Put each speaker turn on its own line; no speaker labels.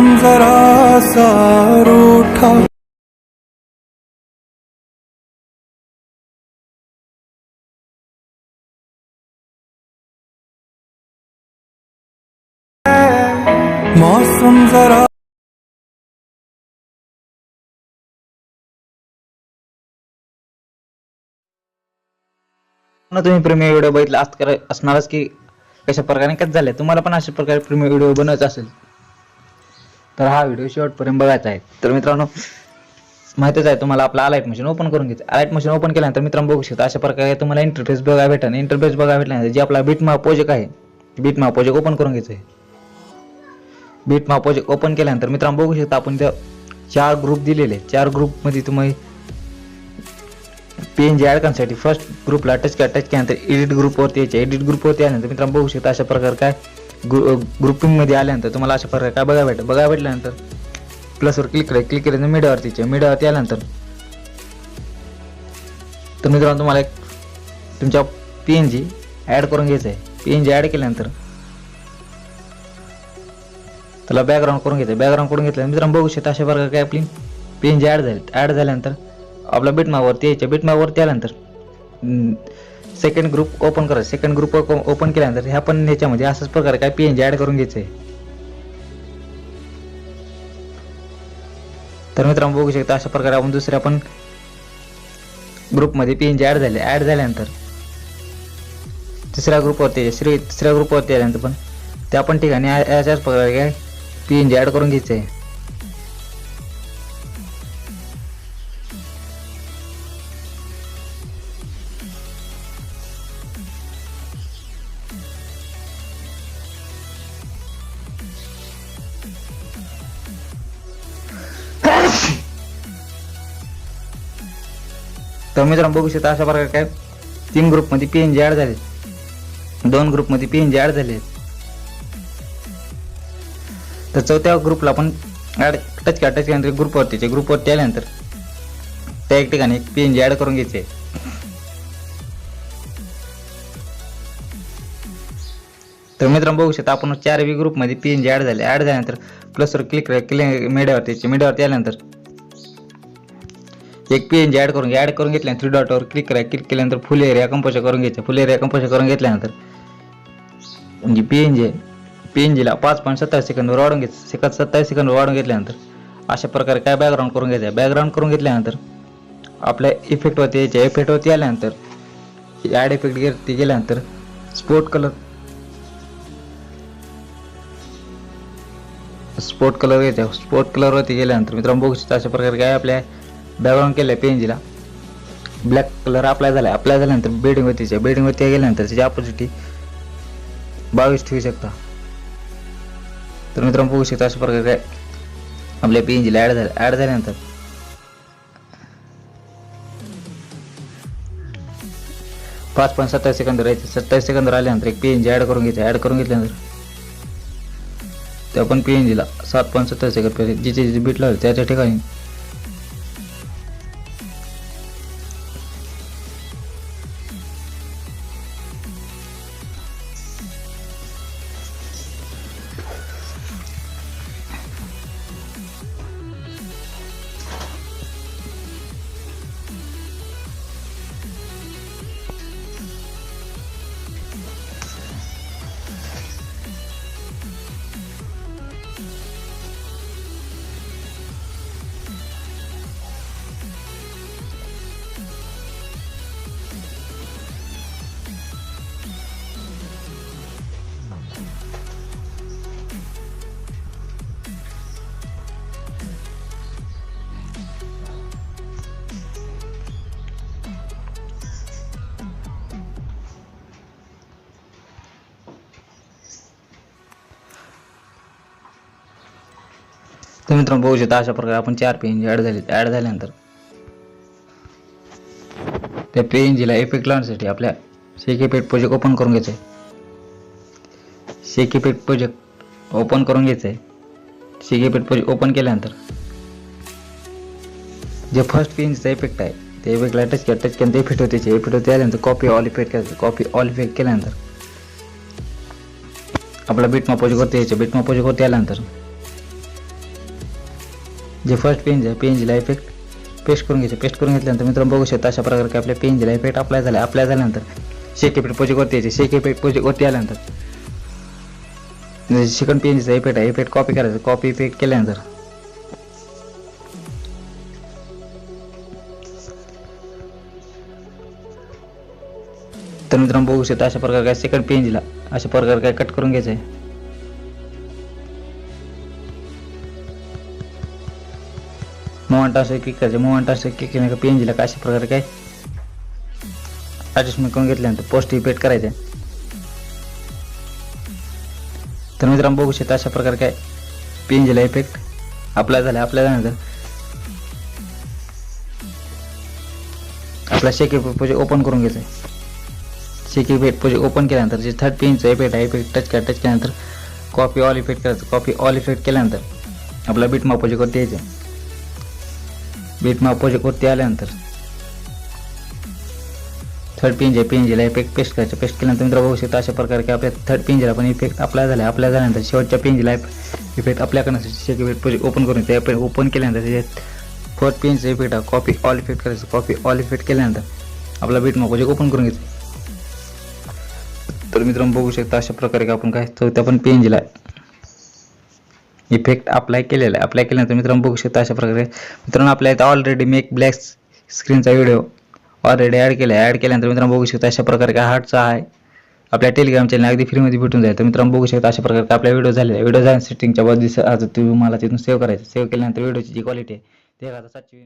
मौसम जरा सारूठा मौसम जरा
ना तुम्ही प्रेमी व्हिडिओ बघितला आज असणारच की कशा प्रकारे कच झाले? तुम्हाला पण अशा प्रकारे प्रेमी व्हिडिओ बनवायचा असेल. तर हा व्हिडिओ शेवटपर्यंत बघायचा आहे. तर मित्रांनो माहितीच आहे तुम्हाला आपला अलाइट मशीन ओपन करून घ्यायचं अलाइट मशीन ओपन केल्यानंतर मित्रांनो बघू शकता अशा प्रकारे तुम्हाला इंटरफेस बघायला भेटेल. इंटरफेस बघायला भेटल्यानंतर जे आपला बीट मॅप प्रोजेक्ट आहे बीट मॅप प्रोजेक्ट ओपन करून घ्यायचं आहे. बीट मॅप प्रोजेक्ट ओपन केल्यानंतर मित्रांनो बघू शकता आपण त्या चार ग्रुप दिलेले. चार ग्रुपमध्ये तुम्ही पी एन जी ॲड करण्यासाठी फर्स्ट ग्रुपला टच करा टच केल्यानंतर एडिट ग्रुपवरती यायचे. एडिट ग्रुपवरती आल्यानंतर मित्रांनो बघू शकता अशा प्रकारे काय ग्रु ग्रुपिंगमध्ये आल्यानंतर तुम्हाला अशा प्रकारे काय बघा भेटेल बघा भेटल्यानंतर प्लसवर क्लिक करा क्लिक केल्यानंतर मीडियावरतीचे मीडियावरती आल्यानंतर तर मित्रांनो तुम्हाला एक तुमच्या पी एन जी ॲड करून घ्यायचं आहे पी एन जी ॲड केल्यानंतर त्याला बॅकग्राऊंड करून घ्यायचं बॅकग्राऊंड करून घेतलं मित्रांनो बघू शकता अशा प्रकारे काय आपली पी एन जी ॲड झाली ॲड झाल्यानंतर आपल्या बिटमावरती यायच्या बिटमावरती आल्यानंतर सेकंड ग्रुप ओपन करा सेकंड ग्रुप ओपन केल्यानंतर ह्या पण याच्यामध्ये अशाच प्रकारे काय पी एन जी ॲड करून घ्यायचं आहे तर मित्रांनो बघू शकता अशा प्रकारे आपण दुसऱ्या पण ग्रुपमध्ये पी एन जी ॲड झाले. ॲड झाल्यानंतर तिसऱ्या ग्रुपवरती श्री तिसऱ्या ग्रुपवरती आल्यानंतर पण त्या पण ठिकाणी या- याच्याच प्रकारे काय पी एन जी ॲड करून घ्यायचं आहे तर मित्रांनो बघू शकता अशा प्रकारे काय? तीन ग्रुपमध्ये पी एन जी ॲड झाले दोन ग्रुपमध्ये पी एन जी ॲड झाले तर चौथ्या ग्रुपला पण ॲड टच करा टच केल्यानंतर ग्रुपवरतीचे ग्रुपवरती आल्यानंतर त्या एक ठिकाणी पी एन जी ॲड करून घ्यायचे. तर मित्रांनो बघू शकता आपण चारवी ग्रुपमध्ये पी एन जी ॲड झाले. ॲड झाल्यानंतर प्लसवर क्लिक करा क्लिक मीडियावरती मीडियावरती आल्यानंतर एक पी एन जी ॲड करून घ्या ॲड करून घेतल्यानंतर थ्री डॉटवर क्लिक करा. क्लिक केल्यानंतर फुल एरिया कंपोजर करून घ्यायचं. फुल एरिया कंपोजर करून घेतल्यानंतर म्हणजे P N G P N जीला पाच पॉईंट सत्तावीस सेकंदवर वाढून घ्यायचं सेकंद सत्तावीस सेकंदवर वाढून घेतल्यानंतर अशा प्रकारे काय बॅकग्राऊंड करून घ्यायचं? बॅकग्राऊंड करून घेतल्यानंतर आपल्या इफेक्टवरती यायच्या. इफेक्टवरती आल्यानंतर ॲड इफेक्ट गेल्यानंतर स्पोर्ट कलर स्पोर्ट कलर घ्यायचा स्पोर्ट कलरवरती गेल्यानंतर मित्रांनो बघू शकता अशा प्रकारे काय आपल्या बॅकग्राऊंड केलं आहे पेंजीला ब्लॅक कलर अप्लाय झाला अप्लाय झाल्यानंतर बेडिंगवरतीच्या बेडिंगवरती गेल्यानंतर त्याची ऑपोजिटी बावीस ठेवू शकता. तर मित्रांनो बघू शकता अशा प्रकारे काय आपल्या जीला ॲड झालं. ॲड झाल्यानंतर पाच पॉईंट सत्तावीस सेकंद राहायचे सत्तावीस सेकंद आल्यानंतर एक पी एन जी ॲड करून घ्यायचं ॲड करून घेतल्यानंतर ते पण पी एन जीला सात पॉईंट सत्तावीस सेकंद पाहिजे जिथे जिथे बीट लावले त्या त्या ठिकाणी तर मित्रांनो बघू शकता अशा प्रकारे आपण चार पी एन जी ॲड झाले ॲड झाल्यानंतर त्या पी एन जीला इफेक्ट लावण्यासाठी आपल्या शेकी इफेक्ट प्रोजेक्ट ओपन करून घ्यायचं आहे शेक पेट प्रोजेक्ट ओपन करून घ्यायचं आहे शेक पेट प्रोजेक्ट ओपन केल्यानंतर जे फर्स्ट पी एन जीचा इफेक्ट आहे ते इफेक्टला टच केला टच केल्यानंतर इफेक्ट होते. इफेक्ट होते आल्यानंतर कॉपी ऑल इफेक्ट करायचं कॉपी ऑल इफेक्ट केल्यानंतर आपला बीटमा प्रोजेक्ट वरती यायचं. बीटमा प्रोजेक्ट वरती आल्यानंतर जे फर्स्ट पेंज आहे पेंजला इफेक्ट पेस्ट करून घ्यायचं पेस्ट करून घेतल्यानंतर मित्रांनो बघू शकता अशा प्रकारे आपल्या पेंजला इफेक्ट अप्लाय झाला अप्लाय झाल्यानंतर शेक इफेक्ट प्रोजेक्टवरती यायचे शेक इफेक्ट प्रोजेक्टवरती आल्यानंतर. सेकंड पेंजचा इफेक्ट आहे इफेक्ट कॉपी करायचं कॉपी इफेक्ट केल्यानंतर. तर मित्रांनो बघू शकता अशा प्रकारे काय सेकंड पेंजला अशा प्रकारे काय कट करून घ्यायचं आहे. मोमेंट असं क्लिक करायचं मोमेंट असं क्लिक केलं का पेंजला काय अशा प्रकारे काय? ॲडजस्टमेंट करून घेतल्यानंतर पोस्ट इफ़ेक्ट करायचं. आहे तर मित्रांनो, बघू शकता अशा प्रकारे काय? पेंजला इफ़ेक्ट अप्लाय झाला अप्लाय झाल्यानंतर आपला शेक प्रोजेक्ट ओपन करून घ्यायचं शेक इफ़ेक्ट प्रोजेक्ट ओपन केल्यानंतर, जे थर्ड पेनचं इफ़ेक्ट आहे इफ़ेक्ट टच करा टच केल्यानंतर कॉपी ऑल इफ़ेक्ट करायचं कॉपी ऑल इफ़ेक्ट केल्यानंतर, आपला बीट माप प्रोजेक्टवरती यायचं. बीट माप आल्यानंतर. थर्ड पेंज आहे पेंजला इफेक्ट पेस्ट करायचं. पेस्ट केल्यानंतर मित्र बघू शकता अशा प्रकारे की आपल्या थर्ड पेंजला पण इफेक्ट अप्लाय झाला अप्लाय झाल्यानंतर शेवटच्या पेंजला इफेक्ट अप्लाय करण्यासाठी शेक इफेक्ट प्रोजेक्ट ओपन करून त्या ओपन केल्यानंतर त्याच्यात फोर्थ पेंजचा इफेक्ट आहे. कॉपी ऑल इफेक्ट करायचं. कॉपी ऑल इफेक्ट केल्यानंतर आपला बीट माप प्रोजेक्ट ओपन करून घेतो तर मित्रांनो बघू शकता अशा प्रकारे की आपण काय चौथ्या पण पेंजला इफेक्ट अप्लाय केलेला आहे. अप्लाय केल्यानंतर मित्रांनो बघू शकता अशा प्रकारे. मित्रांनो आपल्या इथं ऑलरेडी मेक ब्लॅक स्क्रीनचा व्हिडिओ ऑलरेडी ॲड केला आहे ॲड केल्यानंतर मित्रांनो बघू शकता अशा प्रकारे काय हार्टचा आहे. आपल्या टेलिग्राम चॅनल अगदी फ्रीमध्ये भेटून जाईल. तर मित्रांनो बघू शकता अशा प्रकारे आपला व्हिडिओ झालेला आहे. व्हिडिओ झाल्या सेटिंगच्या बाजूस आज तुम्ही मला तिथून सेव्ह करायचं. सेव्ह केल्यानंतर व्हिडिओची जी क्वालिटी आहे ते आता सातशे